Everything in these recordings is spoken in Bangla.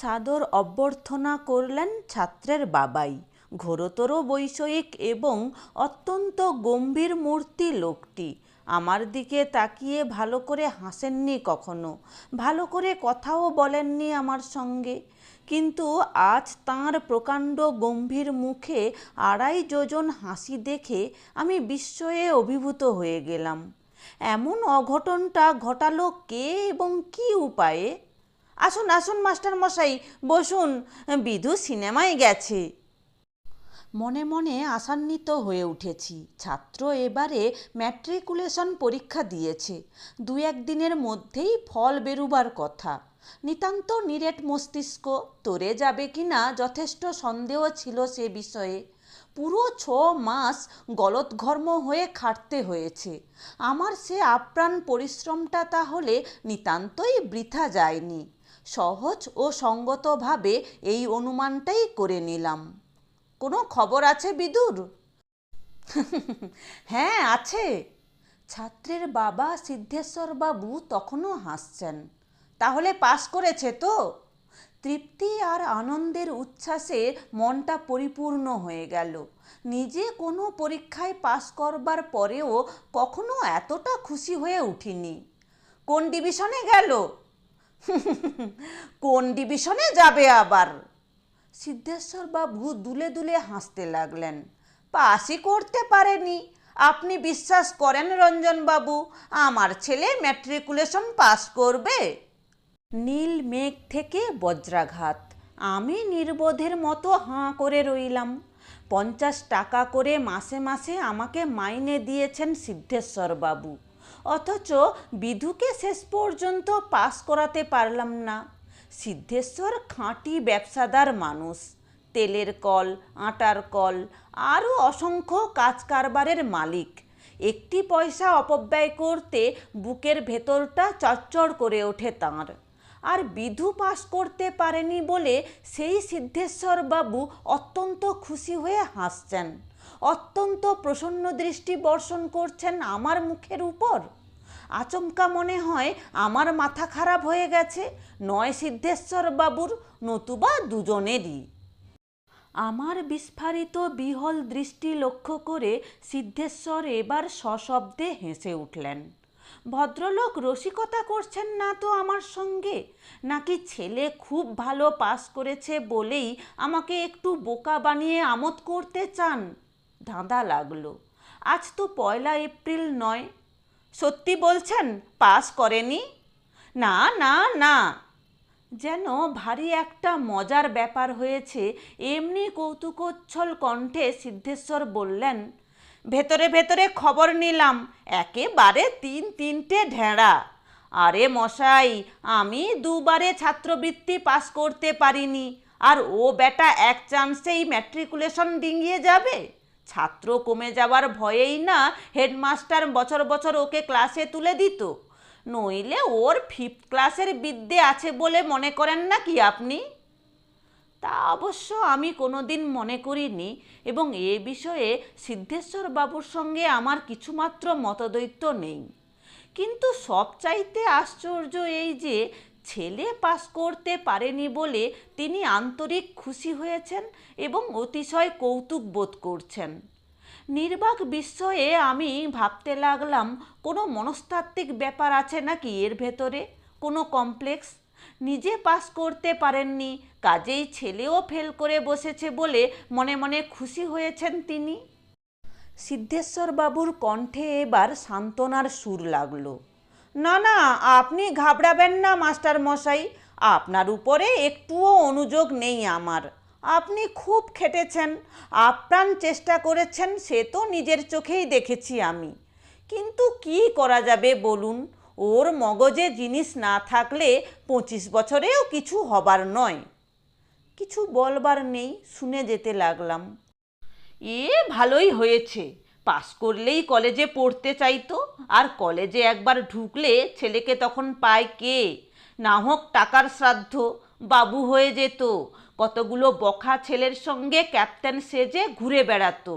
সাদর অভ্যর্থনা করলেন ছাত্রের বাবাই। ঘোরতর বৈষয়িক এবং অত্যন্ত গম্ভীর মূর্তি লোকটি। আমার দিকে তাকিয়ে ভালো করে হাসেননি কখনো। ভালো করে কথাও বলেননি আমার সঙ্গে। কিন্তু আজ তাঁর প্রকাণ্ড গম্ভীর মুখে আড়াই যোজন হাসি দেখে আমি বিস্ময়ে অভিভূত হয়ে গেলাম। এমন অঘটনটা ঘটালো কে এবং কি উপায়ে? আসুন আসুন, মাস্টার মশাই, বসুন। বিধু সিনেমায় গেছে। মনে মনে আশান্বিত হয়ে উঠেছি। ছাত্র এবারে ম্যাট্রিকুলেশন পরীক্ষা দিয়েছে। দু একদিনের মধ্যেই ফল বেরুবার কথা। নিতান্ত নিরেট মস্তিষ্ক, তরে যাবে কি না যথেষ্ট সন্দেহ ছিল সে বিষয়ে। পুরো ছ মাস গলদঘর্ম হয়ে খাটতে হয়েছে। আমার সে আপ্রাণ পরিশ্রমটা তাহলে নিতান্তই বৃথা যায়নি। সহজ ও সঙ্গতভাবে এই অনুমানটাই করে নিলাম। কোনো খবর আছে বিদুর? হ্যাঁ আছে। ছাত্রের বাবা সিদ্ধেশ্বর বাবু তখনও হাসছেন। তাহলে পাস করেছে তো? তৃপ্তি আর আনন্দের উচ্ছ্বাসে মনটা পরিপূর্ণ হয়ে গেল। নিজে কোনো পরীক্ষায় পাস করবার পরেও কখনো এতটা খুশি হয়ে উঠিনি। কোন ডিভিশনে গেল? কোন ডিভিশনে যাবে আবার? সিদ্ধেশ্বর বাবু দুলে দুলে হাসতে লাগলেন। পাসই করতে পারেনি। আপনি বিশ্বাস করেন রঞ্জন বাবু, আমার ছেলে ম্যাট্রিকুলেশন পাস করবে? নীল মেঘ থেকে বজ্রাঘাত। আমি নির্বোধের মতো হাঁ করে রইলাম। পঞ্চাশ টাকা করে মাসে মাসে আমাকে মাইনে দিয়েছেন সিদ্ধেশ্বর বাবু। অথচ বিধুকে শেষ পর্যন্ত পাস করাতে পারলাম না। সিদ্ধেশ্বর খাঁটি ব্যবসাদার মানুষ, তেলের কল, আটার কল, আরও অসংখ্য কাজ কারবারের মালিক। একটি পয়সা অপব্যয় করতে বুকের ভেতরটা চচ্চড় করে ওঠে তাঁর। আর বিধু পাস করতে পারেনি বলে সেই সিদ্ধেশ্বর বাবু অত্যন্ত খুশি হয়ে হাসছেন। অত্যন্ত প্রসন্ন দৃষ্টি বর্ষণ করছেন আমার মুখের উপর। আচমকা মনে হয় আমার মাথা খারাপ হয়ে গেছে। নয় সিদ্ধেশ্বর বাবুর নতুবা দুজনেরই। আমার বিস্ফারিত বিহল দৃষ্টি লক্ষ্য করে সিদ্ধেশ্বর এবার সশব্দে হেসে উঠলেন। ভদ্রলোক রসিকতা করছেন না তো আমার সঙ্গে? নাকি ছেলে খুব ভালো পাস করেছে বলেই আমাকে একটু বোকা বানিয়ে আমোদ করতে চান? ধাঁধা লাগল। আজ তো পয়লা এপ্রিল নয়। সত্যি বলছেন, পাস করেনি? না না না। যেন ভারী একটা মজার ব্যাপার হয়েছে, এমনি কৌতুকোচ্ছল কণ্ঠে সিদ্ধেশ্বর বললেন, ভেতরে ভেতরে খবর নিলাম, একেবারে তিন তিনটে ঢেঁড়া। আরে মশাই, আমি দুবারে ছাত্রবৃত্তি পাস করতে পারিনি, আর ও বেটা এক চান্সেই ম্যাট্রিকুলেশন ডিঙিয়ে যাবে? ছাত্র কমে যাওয়ার ভয়েই না হেডমাস্টার বছর বছর ওকে ক্লাসে তুলে দিত। নইলে ওর ফিফথ ক্লাসের বিদ্যে আছে বলে মনে করেন না কি আপনি? তা অবশ্য আমি কোনোদিন মনে করিনি এবং এ বিষয়ে সিদ্ধেশ্বর বাবুর সঙ্গে আমার কিছুমাত্র মতদ্বৈত নেই। কিন্তু সবচাইতে আশ্চর্য এই যে ছেলে পাস করতে পারেনি বলে তিনি আন্তরিক খুশি হয়েছেন এবং অতিশয় কৌতুক বোধ করছেন। নির্বাক বিস্ময়ে আমি ভাবতে লাগলাম, কোনো মনস্তাত্ত্বিক ব্যাপার আছে নাকি এর ভেতরে? কোনো কমপ্লেক্স? নিজে পাস করতে পারেননি, কাজেই ছেলেও ফেল করে বসেছে বলে মনে মনে খুশি হয়েছেন তিনি। সিদ্ধেশ্বর বাবুর কণ্ঠে এবার সান্ত্বনার সুর লাগল। না না, আপনি ঘাবড়াবেন না, মাস্টার মশাই। আপনার উপরে একটুও অনুযোগ নেই আমার। আপনি খুব খেটেছেন, আপ্রাণ চেষ্টা করেছেন, সে তো নিজের চোখেই দেখেছি আমি। কিন্তু কি করা যাবে বলুন? ওর মগজে জিনিস না থাকলে পঁচিশ বছরেও কিছু হবার নয়। কিছু বলবার নেই, শুনে যেতে লাগলাম। এ ভালোই হয়েছে। পাস করলেই কলেজে পড়তে চাইতো, আর কলেজে একবার ঢুকলে ছেলেকে তখন পায় কে? না হোক টাকার শ্রাদ্ধ, বাবু হয়ে যেত। কতগুলো বখা ছেলের সঙ্গে ক্যাপ্টেন সেজে ঘুরে বেড়াতো।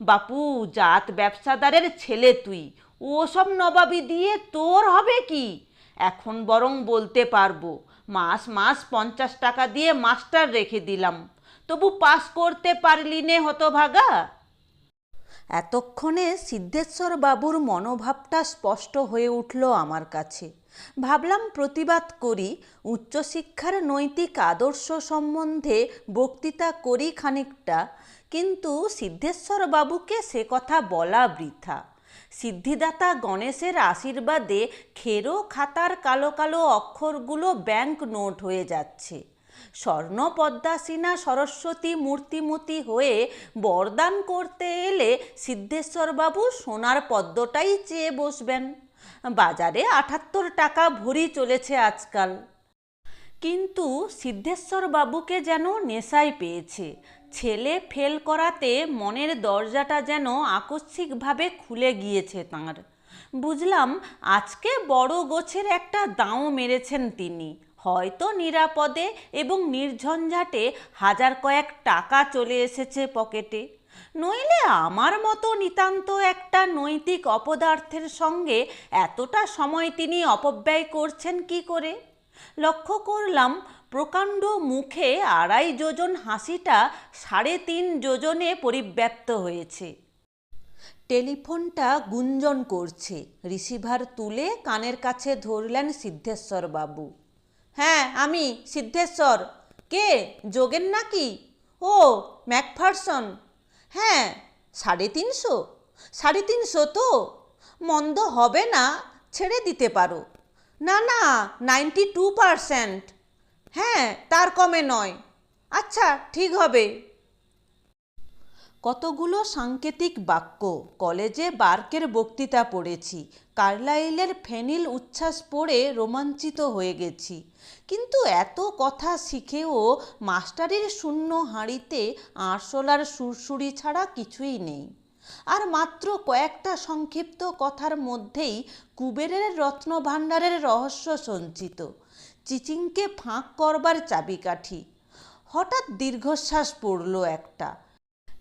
বাপু, জাত ব্যবসাদারের ছেলে তুই, ও সব নবাবি দিয়ে তোর হবে কি? এখন বরং বলতে পারব, মাস মাস পঞ্চাশ টাকা দিয়ে মাস্টার রেখে দিলাম। তবু পাস করতে পারলি নে হতভাগা। এতক্ষণে সিদ্ধেশ্বর বাবুর মনোভাবটা স্পষ্ট হয়ে উঠল আমার কাছে। ভাবলাম প্রতিবাদ করি, উচ্চশিক্ষার নৈতিক আদর্শ সম্বন্ধে বক্তৃতা করি খানিকটা, কিন্তু সিদ্ধেশ্বর বাবুকে সে কথা বলা বৃথা। সিদ্ধিদাতা গণেশের আশীর্বাদে খেরো খাতার কালো কালো অক্ষরগুলো ব্যাংক নোট হয়ে যাচ্ছে। স্বর্ণ পদ্মাসীনা সরস্বতী মূর্তিমতি হয়ে বরদান করতে এলে সিদ্ধেশ্বরবাবু সোনার পদ্মটাই চেয়ে বসবেন। বাজারে আটাত্তর টাকা ভরি চলেছে আজকাল। কিন্তু সিদ্ধেশ্বর বাবুকে যেন নেশায় পেয়েছে। ছেলে ফেল করাতে মনের দরজাটা যেন আকস্মিকভাবে খুলে গিয়েছে তাঁর। বুঝলাম আজকে বড় গোছের একটা দাঁও মেরেছেন তিনি। হয়তো নিরাপদে এবং নির্ঝঞ্ঝাটে হাজার কয়েক টাকা চলে এসেছে পকেটে। নইলে আমার মতো নিতান্ত একটা নৈতিক অপদার্থের সঙ্গে এতটা সময় তিনি অপব্যয় করছেন কি করে? লক্ষ্য করলাম, প্রকাণ্ড মুখে আড়াই যোজন হাসিটা সাড়ে তিন যোজনে পরিব্যাপ্ত হয়েছে। টেলিফোনটা গুঞ্জন করছে, রিসিভার তুলে কানের কাছে ধরলেন সিদ্ধেশ্বর বাবু হ্যাঁ আমি সিদ্ধেশ্বর। কে, যোগেন নাকি? ও, ম্যাকফারসন। হ্যাঁ সাড়ে তিনশো। সাড়ে তিনশো তো? মন্দ হবে না, ছেড়ে দিতে পারো। না না, নাইনটি টু পারসেন্ট। হ্যাঁ তার কমে নয়। আচ্ছা ঠিক হবে। কতগুলো সাংকেতিক বাক্য? কলেজে বার্কের বক্তৃতা পড়েছি। কার্লাইলের ফেনিল উচ্ছ্বাস পড়ে রোমাঞ্চিত হয়ে গেছি। কিন্তু এত কথা শিখেও মাস্টারির শূন্য হাঁড়িতে আরশোলার সুরসুরি ছাড়া কিছুই নেই। আর মাত্র কয়েকটা সংক্ষিপ্ত কথার মধ্যেই কুবেরের রত্নভাণ্ডারের রহস্য সঞ্চিত। চিচিংকে ফাঁক করবার চাবিকাঠি। হঠাৎ দীর্ঘশ্বাস পড়ল একটা।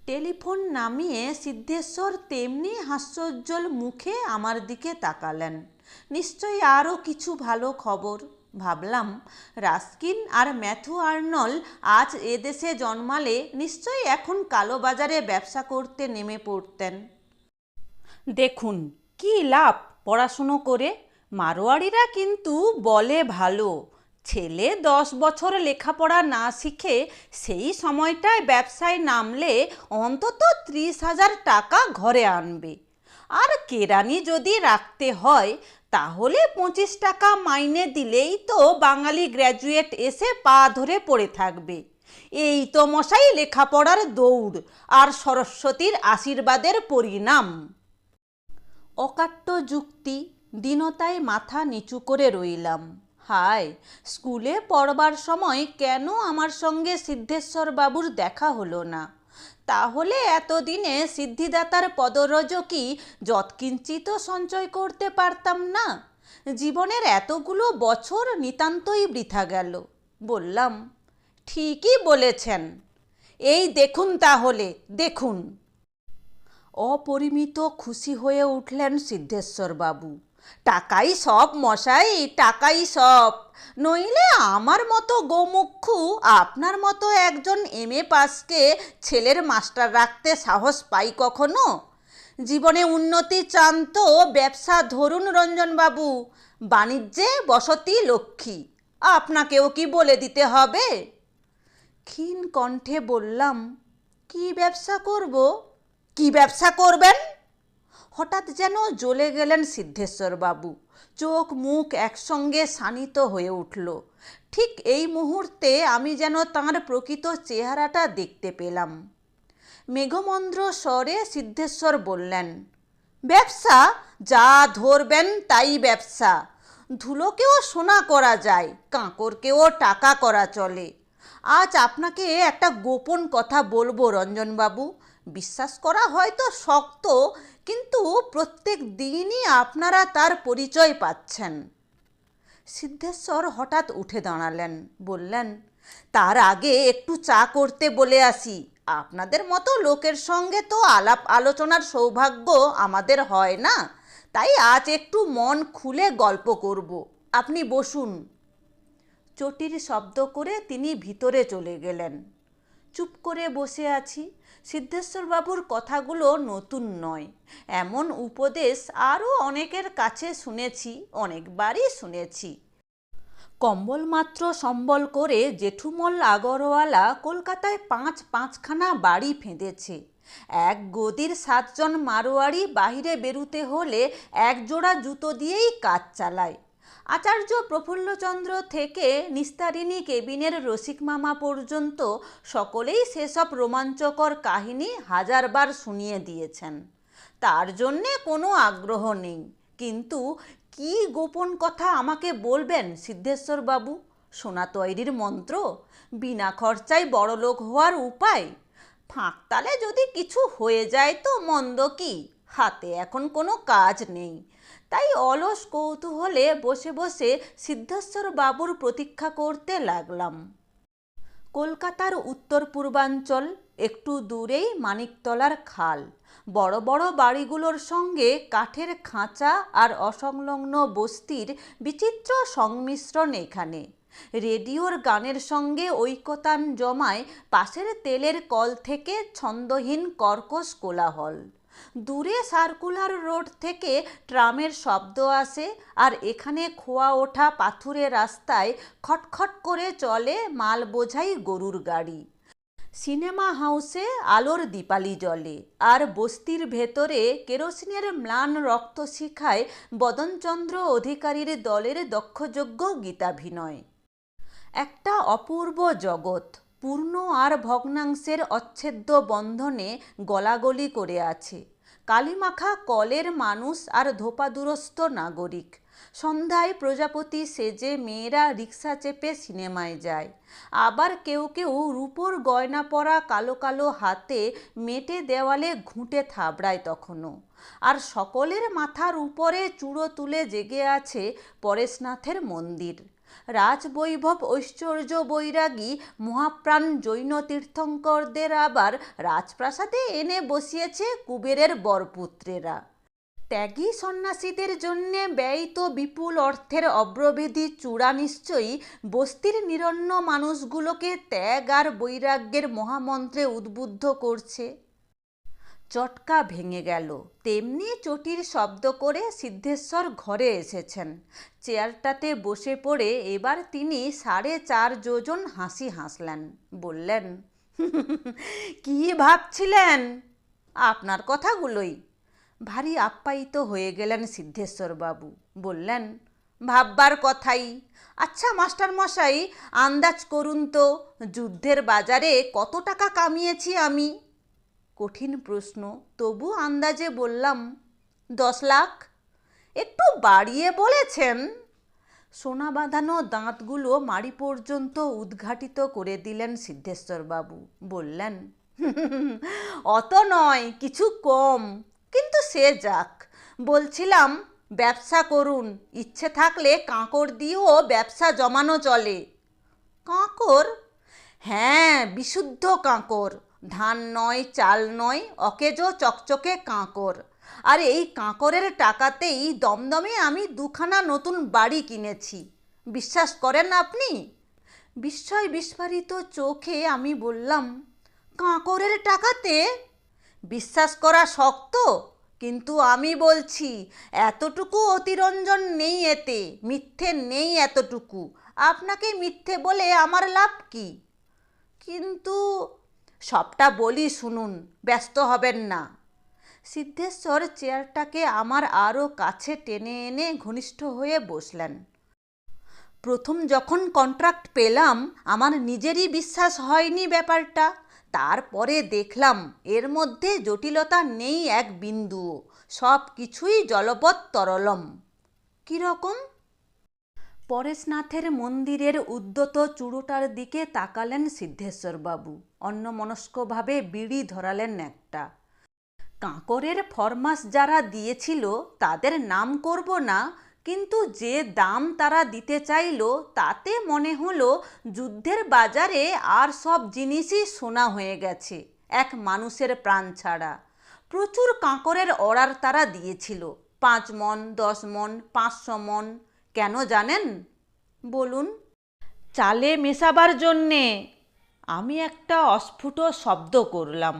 টেলিফোন নামিয়ে সিদ্ধেশ্বর তেমনি হাস্যোজ্জ্বল মুখে আমার দিকে তাকালেন। নিশ্চয়ই আরও কিছু ভালো খবর। ভাবলাম, রাস্কিন আর ম্যাথু আর্নল আজ এদেশে জন্মালে নিশ্চয়ই এখন কালোবাজারে ব্যবসা করতে নেমে পড়তেন। দেখুন, কি লাভ পড়াশুনো করে? মারোয়াড়িরা কিন্তু বলে ভালো। ছেলে দশ বছর লেখাপড়া না শিখে সেই সময়টায় ব্যবসায় নামলে অন্তত ত্রিশ হাজার টাকা ঘরে আনবে। আর কেরানি যদি রাখতে হয়, তাহলে পঁচিশ টাকা মাইনে দিলেই তো বাঙালি গ্র্যাজুয়েট এসে পা ধরে পড়ে থাকবে। এই তো মশাই লেখাপড়ার দৌড় আর সরস্বতীর আশীর্বাদের পরিণাম। অকাট্য যুক্তি, দীনতায় মাথা নিচু করে রইলাম। হায়, স্কুলে পড়বার সময় কেন আমার সঙ্গে সিদ্ধেশ্বর বাবুর দেখা হলো না? তাহলে এতদিনে সিদ্ধিদাতার পদরজ কি যৎকিঞ্চিত সঞ্চয় করতে পারতাম না? জীবনের এতগুলো বছর নিতান্তই বৃথা গেল। বললাম, ঠিকই বলেছেন। এই দেখুন তাহলে, দেখুন। অপরিমিত খুশি হয়ে উঠলেন সিদ্ধেশ্বর বাবু। টাকাই সব, মশাই, টাকাই সব। নইলে আমার মতো গোমুক্ষু আপনার মতো একজন এম এ পাসকে ছেলের মাস্টার রাখতে সাহস পাই কখনো? জীবনে উন্নতি চান তো ব্যবসা ধরুন রঞ্জনবাবু, বাণিজ্যে বসতি লক্ষ্মী, আপনাকেও কি বলে দিতে হবে? ক্ষীণ কণ্ঠে বললাম, কি ব্যবসা করব? কি ব্যবসা করবেন? হঠাৎ যেন জ্বলে গেলেন সিদ্ধেশ্বর বাবু। চোখ মুখ একসঙ্গে শানিত হয়ে উঠল। ঠিক এই মুহূর্তে আমি যেন তাঁর প্রকৃত চেহারাটা দেখতে পেলাম। মেঘমন্দ্র স্বরে সিদ্ধেশ্বর বললেন, ব্যবসা, যা ধরবেন তাই ব্যবসা। ধুলোকেও সোনা করা যায়, কাঁকরকেও টাকা করা চলে। আজ আপনাকে একটা গোপন কথা বলব রঞ্জনবাবু। বিশ্বাস করা হয়তো শক্ত প্রত্যেক দিনই আপনারা তার পরিচয় পাচ্ছেন। সিদ্ধেশ্বর হঠাৎ উঠে দাঁড়ালেন, বললেন, তার আগে একটু চা করতে বলে আসি। আপনাদের মতো লোকের সঙ্গে তো আলাপ আলোচনার সৌভাগ্য আমাদের হয় না। তাই আজ একটু মন খুলে গল্প করব। আপনি বসুন। চটির শব্দ করে তিনি ভিতরে চলে গেলেন। চুপ করে বসে আছি। সিদ্ধেশ্বরবাবুর কথাগুলো নতুন নয়। এমন উপদেশ আরও অনেকের কাছে শুনেছি, অনেকবারই শুনেছি। কম্বল মাত্র সম্বল করে জেঠুমল আগরওয়ালা কলকাতায় পাঁচ পাঁচখানা বাড়ি ফেঁদেছে। এক গদির সাতজন মারোয়ারি বাইরে বেরুতে হলে এক জোড়া জুতো দিয়েই কাজ চালায়। আচার্য প্রফুল্লচন্দ্র থেকে নিস্তারিণী কেবিনের রসিক মামা পর্যন্ত সকলেই সেসব রোমাঞ্চকর কাহিনী হাজারবার শুনিয়ে দিয়েছেন। তার জন্যে কোনো আগ্রহ নেই। কিন্তু কি গোপন কথা আমাকে বলবেন সিদ্ধেশ্বর বাবু সোনা তৈরির মন্ত্র? বিনা খরচায় বড়লোক হওয়ার উপায়? ফাঁকতালে যদি কিছু হয়ে যায় তো মন্দ কি? হাতে এখন কোনো কাজ নেই। তাই অলস কৌতূহলে বসে বসে সিদ্ধেশ্বর বাবুর প্রতীক্ষা করতে লাগলাম। কলকাতার উত্তর পূর্বাঞ্চল, একটু দূরেই মানিকতলার খাল। বড় বড় বাড়িগুলোর সঙ্গে কাঠের খাঁচা আর অসংলগ্ন বস্তির বিচিত্র সংমিশ্রণ এখানে। রেডিওর গানের সঙ্গে ঐকতান জমায় পাশের তেলের কল থেকে ছন্দহীন কর্কশ কোলাহল। দূরে সার্কুলার রোড থেকে ট্রামের শব্দ আসে আর এখানে খোয়া ওঠা পাথুরে রাস্তায় খটখট করে চলে মাল বোঝাই গরুর গাড়ি। সিনেমা হাউসে আলোর দীপালি জ্বলে আর বস্তির ভেতরে কেরোসিনের ম্লান রক্ত শিখায় বদনচন্দ্র অধিকারীর দলের দক্ষযোগ্য গীতাভিনয়। একটা অপূর্ব জগৎ। পূর্ণ আর ভগ্নাংশের অচ্ছেদ্য বন্ধনে গলাগলি করে আছে। কালিমাখা কলের মানুষ আর ধোপাদুরস্ত নাগরিক। সন্ধ্যায় প্রজাপতি সেজে মেয়েরা রিক্সা চেপে সিনেমায় যায়। আবার কেউ কেউ রূপোর গয়না পরা কালো কালো হাতে মেটে দেওয়ালে ঘুঁটে থাবড়ায় তখনও। আর সকলের মাথার উপরে চূড়ো তুলে জেগে আছে পরেশনাথের মন্দির। রাজবৈভব, ঐশ্বর্য বৈরাগী, মহাপ্রাণ জৈন তীর্থঙ্করদের আবার রাজপ্রাসাদে এনে বসিয়েছে কুবেরের বরপুত্রেরা। ত্যাগী সন্ন্যাসীদের জন্যে ব্যয়িত বিপুল অর্থের অব্রভেদী চূড়া নিশ্চয়ই বস্তির নিরন্ন মানুষগুলোকে ত্যাগ আর বৈরাগ্যের মহামন্ত্রে উদ্বুদ্ধ করছে। চটকা ভেঙে গেল। তেমনি চটির শব্দ করে সিদ্ধেশ্বর ঘরে এসেছেন। চেয়ারটাতে বসে পড়ে এবার তিনি সাড়ে চার যোজন হাসি হাসলেন, বললেন, কি ভাবছিলেন? আপনার কথাগুলোই। ভারী আপ্যায়িত হয়ে গেলেন সিদ্ধেশ্বরবাবু, বললেন, ভাববার কথাই। আচ্ছা মাস্টার মশাই আন্দাজ করুন তো, যুদ্ধের বাজারে কত টাকা কামিয়েছি আমি? কঠিন প্রশ্ন, তবু আন্দাজে বললাম, দশ লাখ। একটু বাড়িয়ে বলেছেন। সোনা বাঁধানো দাঁতগুলো মাড়ি পর্যন্ত উদ্ঘাটিত করে দিলেন সিদ্ধেশ্বরবাবু। বললেন, অত নয়, কিছু কম। কিন্তু সে যাক। বলছিলাম, ব্যবসা করুন। ইচ্ছে থাকলে কাঁকড় দিয়েও ব্যবসা জমানো চলে। কাঁকর? হ্যাঁ বিশুদ্ধ কাঁকর। ধান নয়, চাল নয়, অকেজো চকচকে কাঁকড় আর এই কাঁকরের টাকাতেই দমদমে আমি দুখানা নতুন বাড়ি কিনেছি। বিশ্বাস করেন আপনি? বিস্ময় বিস্ফারিত চোখে আমি বললাম, কাঁকরের টাকাতে? বিশ্বাস করা শক্ত, কিন্তু আমি বলছি, এতটুকু অতিরঞ্জন নেই এতে, মিথ্যে নেই এতটুকু। আপনাকে মিথ্যে বলে আমার লাভ কি? কিন্তু সবটা বলি শুনুন, ব্যস্ত হবেন না। সিদ্ধেশ্বর চেয়ারটাকে আমার আরও কাছে টেনে এনে ঘনিষ্ঠ হয়ে বসলেন। প্রথম যখন কন্ট্রাক্ট পেলাম, আমার নিজেরই বিশ্বাস হয়নি ব্যাপারটা। তারপরে দেখলাম, এর মধ্যে জটিলতা নেই এক বিন্দুও। সব কিছুই জলপথ তরলম। কীরকম? পরেশনাথের মন্দিরের উদ্যত চূড়োটার দিকে তাকালেন সিদ্ধেশ্বরবাবু। অন্যমনস্কভাবে বিড়ি ধরালেন একটা। কাঁকরের ফরমাস যারা দিয়েছিল তাদের নাম করব না, কিন্তু যে দাম তারা দিতে চাইল তাতে মনে হলো যুদ্ধের বাজারে আর সব জিনিসই সোনা হয়ে গেছে, এক মানুষের প্রাণ ছাড়া। প্রচুর কাঁকরের অর্ডার তারা দিয়েছিল, পাঁচ মন, দশ মন, পাঁচশো মন, কেন জানেন? বলুন। চালে মেশাবার জন্যে আমি একটা অস্ফুট শব্দ করলাম।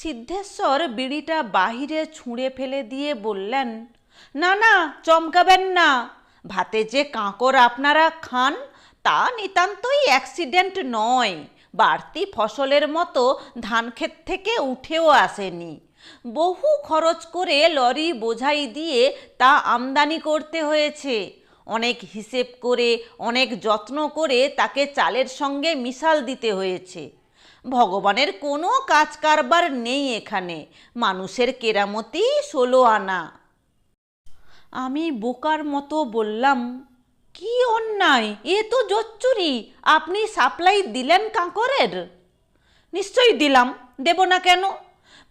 সিদ্ধেশ্বর বিড়িটা বাহিরে ছুঁড়ে ফেলে দিয়ে বললেন, না না, চমকাবেন না। ভাতে যে কাঁকর আপনারা খান, তা নিতান্তই অ্যাক্সিডেন্ট নয়। বাড়তি ফসলের মতো ধান ক্ষেত থেকে উঠেও আসেনি। বহু খরচ করে লরি বোঝাই দিয়ে তা আমদানি করতে হয়েছে। অনেক হিসেব করে, অনেক যত্ন করে তাকে চালের সঙ্গে মিশাল দিতে হয়েছে। ভগবানের কোনো কাজ কারবার নেই এখানে। মানুষের কেরামতি ষোলো আনা। আমি বোকার মতো বললাম, কি অন্যায়? এ তো জোচ্চুরি। আপনি সাপ্লাই দিলেন কাঁকরের? নিশ্চয়ই দিলাম। দেব না কেন?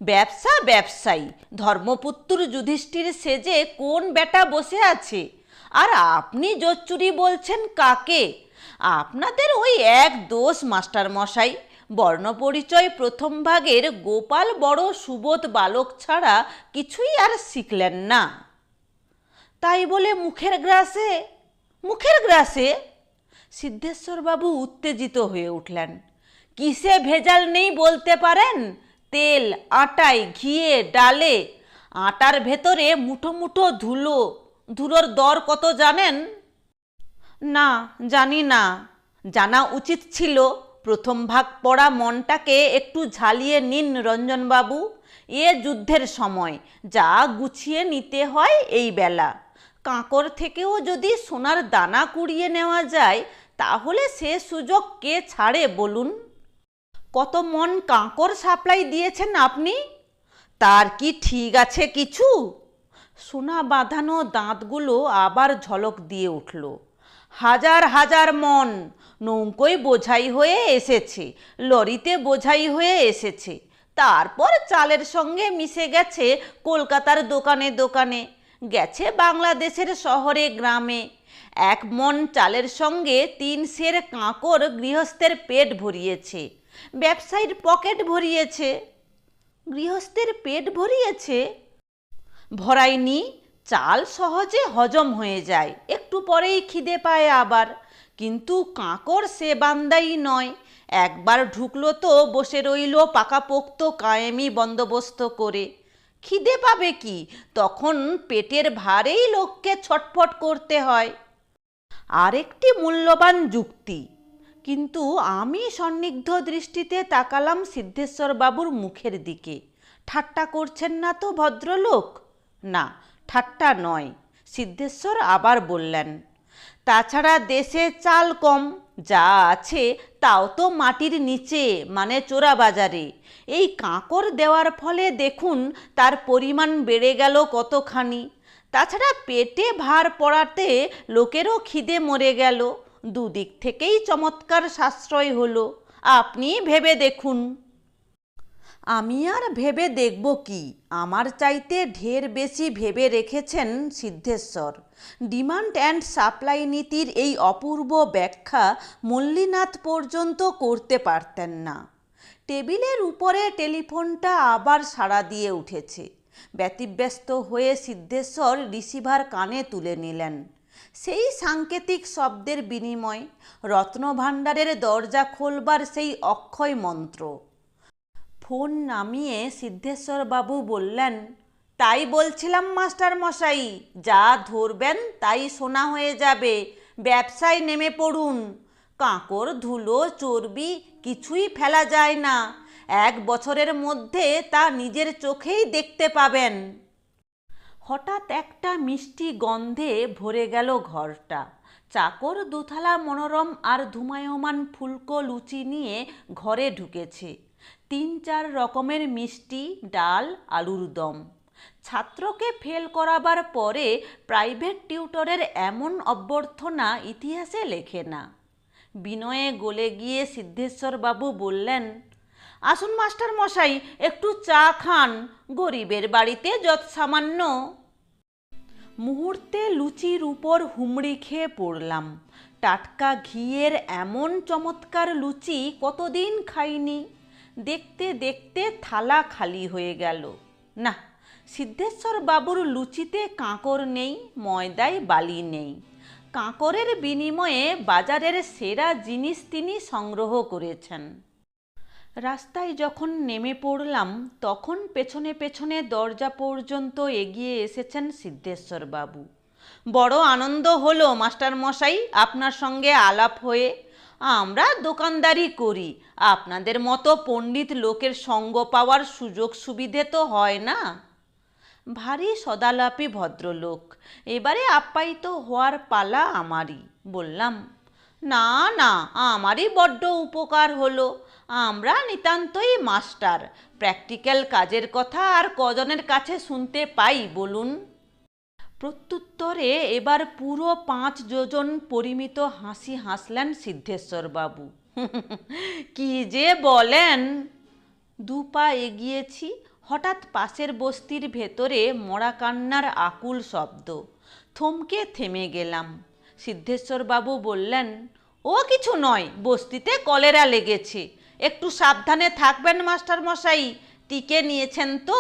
ব্যবসা, ব্যবসায়ী। ধর্মপুত্র যুধিষ্ঠির সেজে কোন বেটা বসে আছে? আর আপনি জোচ্চুরি বলছেন কাকে? আপনাদের ওই এক দোষ মাস্টার মশাই বর্ণপরিচয় প্রথম ভাগের গোপাল বড় সুবোধ বালক ছাড়া কিছুই আর শিখলেন না। তাই বলে মুখের গ্রাসে? মুখের গ্রাসে? সিদ্ধেশ্বরবাবু উত্তেজিত হয়ে উঠলেন। কিসে ভেজাল নেই বলতে পারেন? তেল আটায় ঘিয়ে, ডালে। আটার ভেতরে মুঠো মুঠো ধুলো। ধুলোর দর কত জানেন? না, জানি না। জানা উচিত ছিল। প্রথম ভাগ পড়া মনটাকে একটু ঝালিয়ে নিন রঞ্জনবাবু। এ যুদ্ধের সময়, যা গুছিয়ে নিতে হয় এই বেলা। কাঁকর থেকেও যদি সোনার দানা কুড়িয়ে নেওয়া যায়, তাহলে সে সুযোগ কে ছাড়ে বলুন? কত মন কাঁকর সাপ্লাই দিয়েছেন আপনি? তার কি ঠিক আছে কিছু? সোনা বাঁধানো দাঁতগুলো আবার ঝলক দিয়ে উঠল। হাজার হাজার মন নৌকোয় বোঝাই হয়ে এসেছে, লরিতে বোঝাই হয়ে এসেছে। তারপর চালের সঙ্গে মিশে গেছে কলকাতার দোকানে দোকানে, গেছে বাংলাদেশের শহরে গ্রামে। এক মন চালের সঙ্গে তিন সের কাঁকর গৃহস্থের পেট ভরিয়েছে, ব্যবসায়ীর পকেট ভরিয়েছে। গৃহস্থের পেট ভরিয়েছে? ভরাইনি চাল সহজে হজম হয়ে যায়, একটু পরেই খিদে পায় আবার। কিন্তু কাঁকর সে বান্দাই নয়। একবার ঢুকলো তো, বসে রইল পাকাপোক্ত কায়েমি বন্দোবস্ত করে। খিদে পাবে কি? তখন পেটের ভারেই লোককে ছটফট করতে হয়। আরেকটি মূল্যবান যুক্তি। কিন্তু আমি সন্নিগ্ধ দৃষ্টিতে তাকালাম সিদ্ধেশ্বর বাবুর মুখের দিকে। ঠাট্টা করছেন না তো ভদ্রলোক? না, ঠাট্টা নয়। সিদ্ধেশ্বর আবার বললেন তাছাড়া দেশে চাল কম, যা আছে তাও তো মাটির নিচে মানে চোরা বাজারে। এই কাঁকর দেওয়ার ফলে দেখুন তার পরিমাণ বেড়ে গেল কতখানি। তাছাড়া পেটে ভার পড়াতে লোকেরও খিদে মরে গেল। দুদিক থেকেই চমৎকার সাশ্রয় হলো। আপনি ভেবে দেখুন। আমি আর ভেবে দেখব কি? আমার চাইতে ঢের বেশি ভেবে রেখেছেন সিদ্ধেশ্বর। ডিমান্ড অ্যান্ড সাপ্লাই নীতির এই অপূর্ব ব্যাখ্যা মল্লিনাথ পর্যন্ত করতে পারতেন না। টেবিলের উপরে টেলিফোনটা আবার সাড়া দিয়ে উঠেছে। ব্যতিব্যস্ত হয়ে সিদ্ধেশ্বর রিসিভার কানে তুলে নিলেন। সেই সাংকেতিক শব্দের বিনিময়, রত্নভাণ্ডারের দরজা খোলবার সেই অক্ষয় মন্ত্র। ফোন নামিয়ে সিদ্ধেশ্বর বাবু বললেন, তাই বলছিলাম, মাস্টার মশাই, যা ধরবেন তাই সোনা হয়ে যাবে, ব্যবসায় নেমে পড়ুন, কাঁকর, ধুলো, চর্বি কিছুই ফেলা যায় না, এক বছরের মধ্যে তা নিজের চোখেই দেখতে পাবেন। হঠাৎ একটা মিষ্টি গন্ধে ভরে গেল ঘরটা। চাকর, দুথালা মনোরম আর ধুমায়মান ফুলকো লুচি নিয়ে ঘরে ঢুকেছে। তিন চার রকমের মিষ্টি, ডাল, আলুর দম। ছাত্রকে ফেল করাবার পরে প্রাইভেট টিউটরের এমন অভ্যর্থনা ইতিহাসে লেখে না। বিনয়ে গলে গিয়ে সিদ্ধেশ্বর বাবু বললেন, আসুন মাস্টার মশাই, একটু চা খান, গরিবের বাড়িতে যত সামান্য মুহূর্তে লুচির উপর হুমড়ি খেয়ে পড়লাম। টাটকা ঘিয়ের এমন চমৎকার লুচি কতদিন খাইনি। দেখতে দেখতে থালা খালি হয়ে গেল। না, সিদ্ধেশ্বর বাবুর লুচিতে কাঁকর নেই, ময়দায় বালি নেই। কাঁকরের বিনিময়ে বাজারের সেরা জিনিস তিনি সংগ্রহ করেছেন। রাস্তায় যখন নেমে পড়লাম, তখন পেছনে পেছনে দরজা পর্যন্ত এগিয়ে এসেছেন সিদ্ধেশ্বর বাবু। বড় আনন্দ হলো মাস্টার মশাই আপনার সঙ্গে আলাপ হয়ে আমরা দোকানদারি করি। আপনাদের মতো পণ্ডিত লোকের সঙ্গ পাওয়ার সুযোগ সুবিধে তো হয় না। ভারী সদালাপি ভদ্রলোক, এবারে আপ্যায়িত হওয়ার পালা আমারই, বললাম। না না, আমারই বড্ড উপকার হলো। আমরা নিতান্তই মাস্টার, প্র্যাকটিক্যাল কাজের কথা আর কজনের কাছে শুনতে পাই, বলুন। প্রত্যুত্তরে এবার পুরো পাঁচ যোজন পরিমিত হাসি হাসলেন সিদ্ধেশ্বরবাবু কি যে বলেন। দু পা এগিয়েছি, হঠাৎ পাশের বস্তির ভেতরে মরা কান্নার আকুল শব্দ। থমকে থেমে গেলাম। সিদ্ধেশ্বরবাবু বললেন, ও কিছু নয়, বস্তিতে কলেরা লেগেছে। একটু সাবধানে থাকবেন মাস্টার মশাই টিকে নিয়েছেন তো।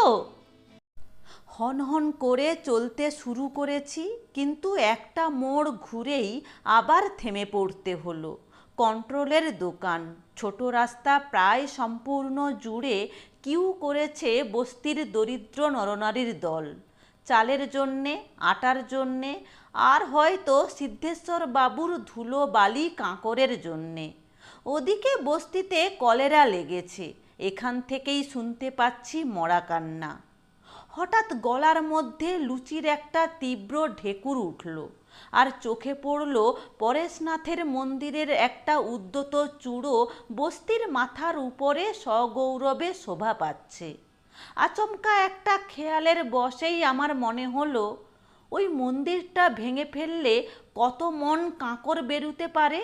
হন হন করে চলতে শুরু করেছি, কিন্তু একটা মোড় ঘুরেই আবার থেমে পড়তে হলো। কন্ট্রোলের দোকান, ছোট রাস্তা প্রায় সম্পূর্ণ জুড়ে কিউ করেছে বস্তির দরিদ্র নরনারীর দল। চালের জন্যে, আটার জন্যে, আর হয়তো সিদ্ধেশ্বর বাবুর ধুলো বালি কাঁকরের জন্যে। ওদিকে বস্তিতে কলেরা লেগেছে, এখান থেকেই শুনতে পাচ্ছি মরা কান্না। হঠাৎ গলার মধ্যে লুচির একটা তীব্র ঢেকুর উঠল আর চোখে পড়ল পরেশনাথের মন্দিরের একটা উদ্যত চূড়ো বস্তির মাথার উপরে সগৌরবে শোভা পাচ্ছে। আচমকা একটা খেয়ালের বশেই আমার মনে হলো, ওই মন্দিরটা ভেঙে ফেললে কত মন কাঁকর বেরুতে পারে?